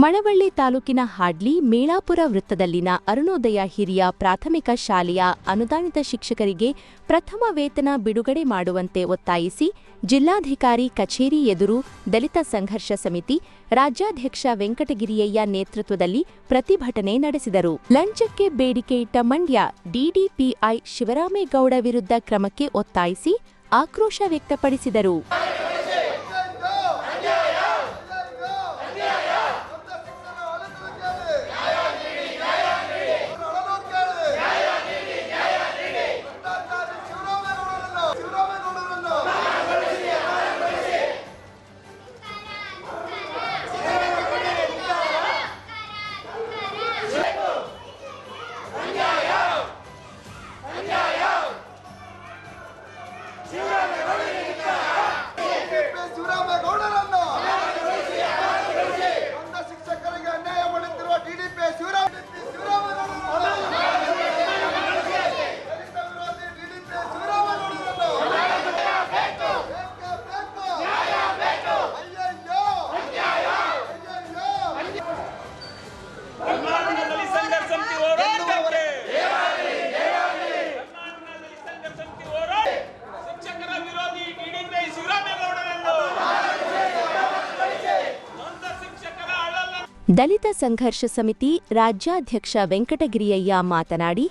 ಮಳವಳ್ಳಿ ತಾಲೂಕಿನ ಹಾಡ್ಲಿ ಮೇಳಾಪುರ ವೃತ್ತದಲ್ಲಿನ ಅರುಣೋದಯ ಹಿರಿಯ ಪ್ರಾಥಮಿಕ ಶಾಲೆಯ ಅನುದಾನಿತ ಶಿಕ್ಷಕರಿಗೆ ಪ್ರಥಮ ವೇತನ ಬಿಡುಗಡೆ ಮಾಡುವಂತೆ ಒತ್ತಾಯಿಸಿ ಜಿಲ್ಲಾಧಿಕಾರಿ ಕಚೇರಿ ಎದುರು ದಲಿತ ಸಂಘರ್ಷ ಸಮಿತಿ ರಾಜ್ಯಾಧ್ಯಕ್ಷ ವೆಂಕಟಗಿರಿಯಯ್ಯ ನೇತೃತ್ವದಲ್ಲಿ ಪ್ರತಿಭಟನೆ ನಡೆಸಿದರು. ಲಂಚಕ್ಕೆ ಬೇಡಿಕೆ ಇಟ್ಟ ಮಂಡ್ಯ ಡಿಡಿಪಿಐ ಶಿವರಾಮೇಗೌಡ ವಿರುದ್ಧ ಕ್ರಮಕ್ಕೆ ಒತ್ತಾಯಿಸಿ ಆಕ್ರೋಶ ವ್ಯಕ್ತಪಡಿಸಿದರು. ಶಿವರಾಮೇಗೌಡರನ್ನು ನೊಂದ ಶಿಕ್ಷಕರಿಗೆ ಅನ್ಯಾಯ ಮಾಡುತ್ತಿರುವ ಡಿಡಿಪಿ ಶಿವರಾಮ ಶಿವರಾಮೇಗೌಡರನ್ನು ದಲಿತ ವಿರೋಧಿ ಡಿಡಿಪಿ ಶಿವರಾಮೇಗೌಡರನ್ನು ಬೇಕೇ ಬೇಕು ಅಯ್ಯಯ್ಯೋ ಅಯ್ಯಯ್ಯೋ ಕರ್ನಾಟಕದಲ್ಲಿ ಸಂಘರ್ಷ ಸಮಿತಿ ಹೋರಾಟಕ್ಕೆ ಕರ್ನಾಟಕದಲ್ಲಿ ಸಂಘರ್ಷ ಸಮಿತಿ ಹೋರಾಟ ಶಿಕ್ಷಕರ ವಿರೋಧಿ ಡಿಡಿಪಿ ಶಿವರಾಮೇಗೌಡರನ್ನು ನೊಂದ ಶಿಕ್ಷಕರ ಅಳಲ ದಲಿತ ಸಂಘರ್ಷ ಸಮಿತಿ ರಾಜ್ಯಾಧ್ಯಕ್ಷ ವೆಂಕಟಗಿರಿಯಯ್ಯ ಮಾತನಾಡಿ,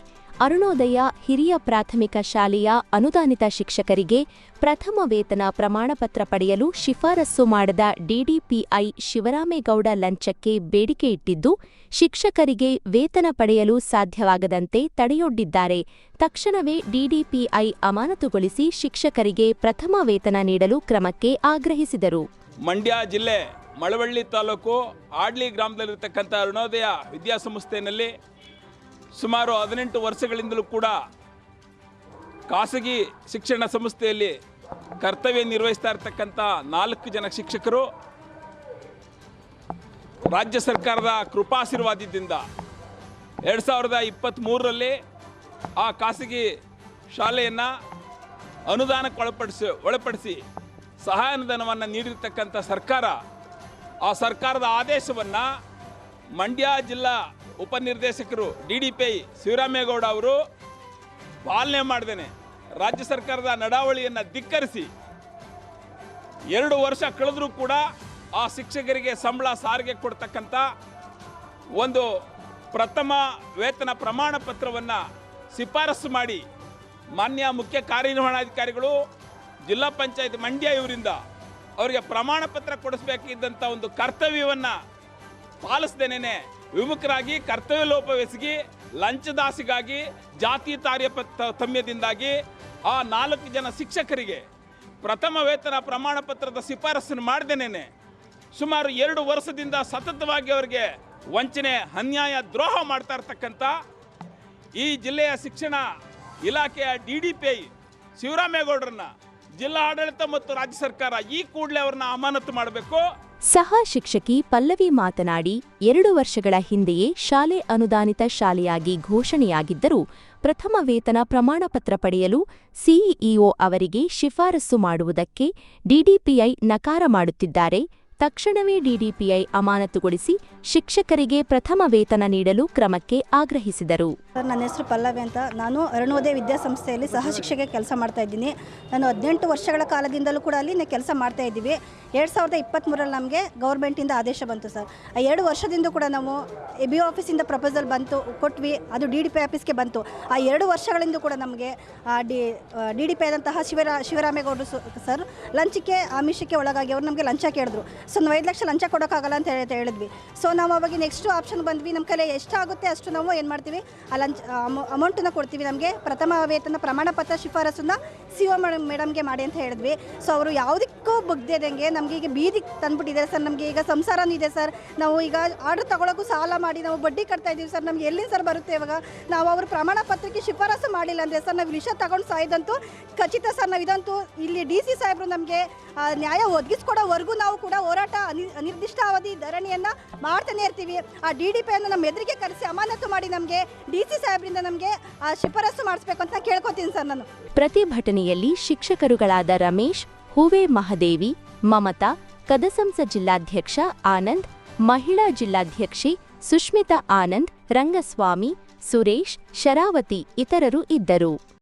ಅರುಣೋದಯ ಹಿರಿಯ ಪ್ರಾಥಮಿಕ ಶಾಲೆಯ ಅನುದಾನಿತ ಶಿಕ್ಷಕರಿಗೆ ಪ್ರಥಮ ವೇತನ ಪ್ರಮಾಣಪತ್ರ ಪಡೆಯಲು ಶಿಫಾರಸು ಮಾಡದ ಡಿಡಿಪಿಐ ಶಿವರಾಮೇಗೌಡ ಲಂಚಕ್ಕೆ ಬೇಡಿಕೆ ಇಟ್ಟಿದ್ದು, ಶಿಕ್ಷಕರಿಗೆ ವೇತನ ಪಡೆಯಲು ಸಾಧ್ಯವಾಗದಂತೆ ತಡೆಯೊಡ್ಡಿದ್ದಾರೆ. ತಕ್ಷಣವೇ ಡಿಡಿಪಿಐ ಅಮಾನತುಗೊಳಿಸಿ ಶಿಕ್ಷಕರಿಗೆ ಪ್ರಥಮ ವೇತನ ನೀಡಲು ಕ್ರಮಕ್ಕೆ ಆಗ್ರಹಿಸಿದರು. ಮಂಡ್ಯ ಜಿಲ್ಲೆ ಮಳವಳ್ಳಿ ತಾಲೂಕು ಆಡ್ಲಿ ಗ್ರಾಮದಲ್ಲಿರ್ತಕ್ಕಂಥ ಅರುಣೋದಯ ವಿದ್ಯಾಸಂಸ್ಥೆಯಲ್ಲಿ ಸುಮಾರು ಹದಿನೆಂಟು ವರ್ಷಗಳಿಂದಲೂ ಕೂಡ ಖಾಸಗಿ ಶಿಕ್ಷಣ ಸಂಸ್ಥೆಯಲ್ಲಿ ಕರ್ತವ್ಯ ನಿರ್ವಹಿಸ್ತಾ ಇರ್ತಕ್ಕಂಥ ನಾಲ್ಕು ಜನ ಶಿಕ್ಷಕರು ರಾಜ್ಯ ಸರ್ಕಾರದ ಕೃಪಾಶೀರ್ವಾದದಿಂದ ಎರಡು ಸಾವಿರದ ಇಪ್ಪತ್ತ್ಮೂರರಲ್ಲಿ ಆ ಖಾಸಗಿ ಶಾಲೆಯನ್ನು ಅನುದಾನಕ್ಕೆ ಒಳಪಡಿಸಿ ಒಳಪಡಿಸಿ ಸಹಾಯಧನವನ್ನು ನೀಡಿರ್ತಕ್ಕಂಥ ಸರ್ಕಾರ ಆ ಸರ್ಕಾರದ ಆದೇಶವನ್ನು ಮಂಡ್ಯ ಜಿಲ್ಲಾ ಉಪನಿರ್ದೇಶಕರು D D P I Shivaramegowda ಅವರು ಪಾಲನೆ ಮಾಡ್ದೇನೆ. ರಾಜ್ಯ ಸರ್ಕಾರದ ನಡಾವಳಿಯನ್ನು ಧಿಕ್ಕರಿಸಿ ಎರಡು ವರ್ಷ ಕಳೆದರೂ ಕೂಡ ಆ ಶಿಕ್ಷಕರಿಗೆ ಸಂಬಳ ಸಾರಿಗೆ ಕೊಡ್ತಕ್ಕಂಥ ಒಂದು ಪ್ರಥಮ ವೇತನ ಪ್ರಮಾಣ ಪತ್ರವನ್ನು ಶಿಫಾರಸು ಮಾಡಿ ಮಾನ್ಯ ಮುಖ್ಯ ಕಾರ್ಯನಿರ್ವಹಣಾಧಿಕಾರಿಗಳು ಜಿಲ್ಲಾ ಪಂಚಾಯತ್ ಮಂಡ್ಯ ಇವರಿಂದ ಅವರಿಗೆ ಪ್ರಮಾಣ ಪತ್ರ ಕೊಡಿಸ್ಬೇಕಿದ್ದಂಥ ಒಂದು ಕರ್ತವ್ಯವನ್ನು ಪಾಲಿಸ್ದೇನೆ ವಿಮುಖರಾಗಿ ಕರ್ತವ್ಯ ಲೋಪವೆಸಗಿ ಲಂಚದಾಸಿಗಾಗಿ, ಜಾತಿ ತಾರ್ಯ ತಮ್ಯದಿಂದಾಗಿ ಆ ನಾಲ್ಕು ಜನ ಶಿಕ್ಷಕರಿಗೆ ಪ್ರಥಮ ವೇತನ ಪ್ರಮಾಣ ಪತ್ರದ ಶಿಫಾರಸನ್ನು ಮಾಡ್ದೇನೆ ಸುಮಾರು ಎರಡು ವರ್ಷದಿಂದ ಸತತವಾಗಿ ಅವರಿಗೆ ವಂಚನೆ, ಅನ್ಯಾಯ, ದ್ರೋಹ ಮಾಡ್ತಾ ಇರ್ತಕ್ಕಂಥ ಈ ಜಿಲ್ಲೆಯ ಶಿಕ್ಷಣ ಇಲಾಖೆಯ ಡಿ ಡಿ ಪಿ ಐ ಶಿವರಾಮೇಗೌಡರನ್ನ ಜಿಲ್ಲಾ ಆಡಳಿತ ಮತ್ತು ರಾಜ್ಯ ಸರ್ಕಾರ ಈ ಕೂಡಲೇ ಅವರನ್ನ ಅಮಾನತು ಮಾಡಬೇಕು. ಸಹ ಶಿಕ್ಷಕಿ ಪಲ್ಲವಿ ಮಾತನಾಡಿ, ಎರಡು ವರ್ಷಗಳ ಹಿಂದೆಯೇ ಶಾಲೆ ಅನುದಾನಿತ ಶಾಲೆಯಾಗಿ ಘೋಷಣೆಯಾಗಿದ್ದರೂ ಪ್ರಥಮ ವೇತನ ಪ್ರಮಾಣಪತ್ರ ಪಡೆಯಲು ಸಿಇಒ ಅವರಿಗೆ ಶಿಫಾರಸು ಮಾಡುವುದಕ್ಕೆ ಡಿಡಿಪಿಐ ನಕಾರ ಮಾಡುತ್ತಿದ್ದಾರೆ. ತಕ್ಷಣವೇ ಡಿಡಿಪಿಐ ಅಮಾನತುಗೊಳಿಸಿ ಶಿಕ್ಷಕರಿಗೆ ಪ್ರಥಮ ವೇತನ ನೀಡಲು ಕ್ರಮಕ್ಕೆ ಆಗ್ರಹಿಸಿದರು. ಸರ್, ನನ್ನ ಹೆಸರು ಪಲ್ಲವಿ ಅಂತ. ನಾನು ಅರುಣೋದಯ ವಿದ್ಯಾಸಂಸ್ಥೆಯಲ್ಲಿ ಸಹ ಶಿಕ್ಷಕ ಕೆಲಸ ಮಾಡ್ತಾ ಇದ್ದೀನಿ. ನಾನು ಹದಿನೆಂಟು ವರ್ಷಗಳ ಕಾಲದಿಂದಲೂ ಕೂಡ ಅಲ್ಲಿ ಕೆಲಸ ಮಾಡ್ತಾ ಇದ್ದೀವಿ. ಎರಡು ಸಾವಿರದ ಇಪ್ಪತ್ತ್ಮೂರಲ್ಲಿ ನಮಗೆ ಗೌರ್ಮೆಂಟಿಂದ ಆದೇಶ ಬಂತು ಸರ್. ಆ ಎರಡು ವರ್ಷದಿಂದ ಕೂಡ ನಾವು ಎ ಬಿ ಆಫೀಸಿಂದ ಪ್ರಪೋಸಲ್ ಬಂತು, ಕೊಟ್ವಿ. ಅದು ಡಿ ಡಿ ಪಿ ಆಫೀಸ್ಗೆ ಬಂತು. ಆ ಎರಡು ವರ್ಷಗಳಿಂದ ಕೂಡ ನಮಗೆ ಡಿ ಡಿ ಡಿ ಪಿ ಆದಂತಹ ಶಿವರಾ, ಶಿವರಾಮೇಗೌಡರು ಸರ್, ಲಂಚಕ್ಕೆ ಆಮಿಷಕ್ಕೆ ಒಳಗಾಗಿ ಅವರು ನಮಗೆ ಲಂಚ ಕೇಳಿದ್ರು. ಸೊ ನಾವು ಐದು ಲಕ್ಷ ಲಂಚ ಕೊಡೋಕ್ಕಾಗಲ್ಲ ಅಂತ ಹೇಳಿ ಹೇಳಿದ್ವಿ. ಸೊ ನಾವು ಅವಾಗ ನೆಕ್ಸ್ಟ್ ಆಪ್ಷನ್ ಬಂದ್ವಿ. ನಮ್ಮ ಕೈಲಿ ಎಷ್ಟಾಗುತ್ತೆ ಅಷ್ಟು ನಾವು ಏನು ಮಾಡ್ತೀವಿ? ಆ ಲಂಚ್ ಅಮೌಂಟನ್ನು ಕೊಡ್ತೀವಿ ನಮಗೆ. ಪ್ರಥಮ ವೇತನ ಪ್ರಮಾಣ ಪತ್ರ ಶಿಫಾರಸನ್ನ ಸಿ ಒ ಮೇಡಮ್ಗೆ ಮಾಡಿ ಅಂತ ಹೇಳಿದ್ವಿ. ಸೊ ಅವರು ಯಾವುದಕ್ಕೂ ಬಗ್ದೇದಂಗೆ ನಮಗೆ ಈಗ ಬೀದಿ ತಂದ್ಬಿಟ್ಟಿದೆ ಸರ್. ನಮಗೆ ಈಗ ಸಂಸಾರನೂ ಇದೆ ಸರ್. ನಾವು ಈಗ ಆರ್ಡರ್ ತಗೊಳಕ್ಕೂ ಸಾಲ ಮಾಡಿ ನಾವು ಬಡ್ಡಿ ಕಟ್ತಾ ಇದ್ದೀವಿ ಸರ್. ನಮ್ಗೆ ಎಲ್ಲಿ ಸರ್ ಬರುತ್ತೆ ಇವಾಗ? ನಾವು ಅವರು ಪ್ರಮಾಣ ಪತ್ರಕ್ಕೆ ಶಿಫಾರಸು ಮಾಡಿಲ್ಲ ಅಂದರೆ ಸರ್, ನಾವು ವಿಷ ತಗೊಂಡು ಸಾಯ್ದಂತೂ ಖಚಿತ ಸರ್. ನಾವು ಇದಂತೂ ಇಲ್ಲಿ ಡಿ ಸಿ ಸಾಹೇಬರು ನಮಗೆ ನ್ಯಾಯ ಒದಗಿಸ್ಕೊಡೋವರೆಗೂ ನಾವು ಕೂಡ ಹೋರಾಟ ನಿರ್ದಿಷ್ಟ ಅವಧಿ ಧರಣಿಯನ್ನು ಮಾಡ್ತಾನೆ ಇರ್ತೀವಿ. ಆ, ಡಿ ಡಿ ಪಿಯನ್ನು ನಮ್ಮ ಎದುರಿಗೆ ಕರೆಸಿ ಅಮಾನತು ಮಾಡಿ ನಮಗೆ ಡಿ ಸಿ ಸಾಹೇಬ್ರಿಂದ ನಮಗೆ ಶಿಫಾರಸು ಮಾಡಿಸ್ಬೇಕು ಅಂತ ಕೇಳ್ಕೊತೀನಿ ಸರ್ ನಾನು. ಪ್ರತಿಭಟನೆಯಲ್ಲಿ ಶಿಕ್ಷಕರುಗಳಾದ ರಮೇಶ್, ಹೂವೆ ಮಹದೇವಿ, ಮಮತಾ, ಕದಸಂಸ ಜಿಲ್ಲಾಧ್ಯಕ್ಷ ಆನಂದ್, ಮಹಿಳಾ ಜಿಲ್ಲಾಧ್ಯಕ್ಷೆ ಸುಷ್ಮಿತಾ ಆನಂದ್, ರಂಗಸ್ವಾಮಿ, ಸುರೇಶ್, ಶರಾವತಿ ಇತರರು ಇದ್ದರು.